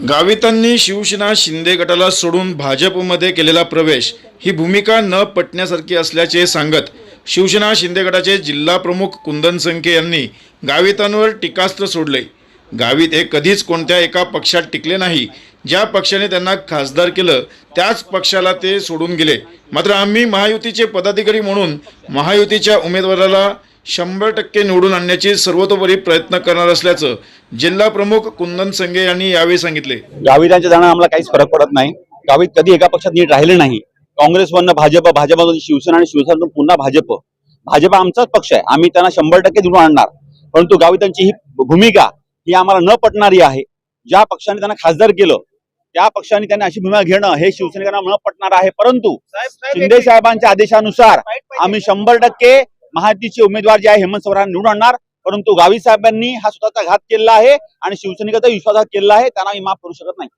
गावितांनी शिवसेना शिंदे गटाला सोडून भाजपमध्ये केलेला प्रवेश ही भूमिका न पटण्यासारखी असल्याचे सांगत शिवसेना शिंदे गटाचे जिल्हा प्रमुख कुंदन संखे यांनी गावितांवर टीकास्त्र सोडले. गावित हे कधीच कोणत्या एका पक्षात टिकले नाही. ज्या पक्षाने त्यांना खासदार केलं त्याच पक्षाला ते सोडून गेले. मात्र आम्ही महायुतीचे पदाधिकारी म्हणून महायुतीच्या उमेदवाराला शंभर टक्के निवडून आणण्याचे सर्वतोपरी प्रयत्न करणार असल्याचं जिल्हा प्रमुख कुंदन संगे यांनी यावेळी सांगितले. गावितांच्या जाणं आम्हाला काहीच फरक पडत नाही. गावित कधी एका पक्षात नीट राहिले नाही. काँग्रेसमधनं भाजप भाजपमधून शिवसेना आणि शिवसेनेतून पुन्हा भाजप. भाजप आमचाच पक्ष आहे. आम्ही त्यांना शंभर टक्के निवडून आणणार. परंतु गावितांची ही भूमिका ही आम्हाला न पटणारी आहे. ज्या पक्षाने त्यांना खासदार केलं त्या पक्षाने त्यांनी अशी भूमिका घेणं हे शिवसेनेकरांना न पटणार आहे. परंतु शिंदे साहेबांच्या आदेशानुसार आम्ही शंभर टक्के महायुतीचे उमेदवार जे आहे हेमंत सोरेन निवडून आणणार. परंतु गावी साहेबांनी हा स्वतःचा घात केलेला आहे आणि शिवसैनिकाचा विश्वासघात केलेला आहे. त्यांना मी माफ करू शकत नाही.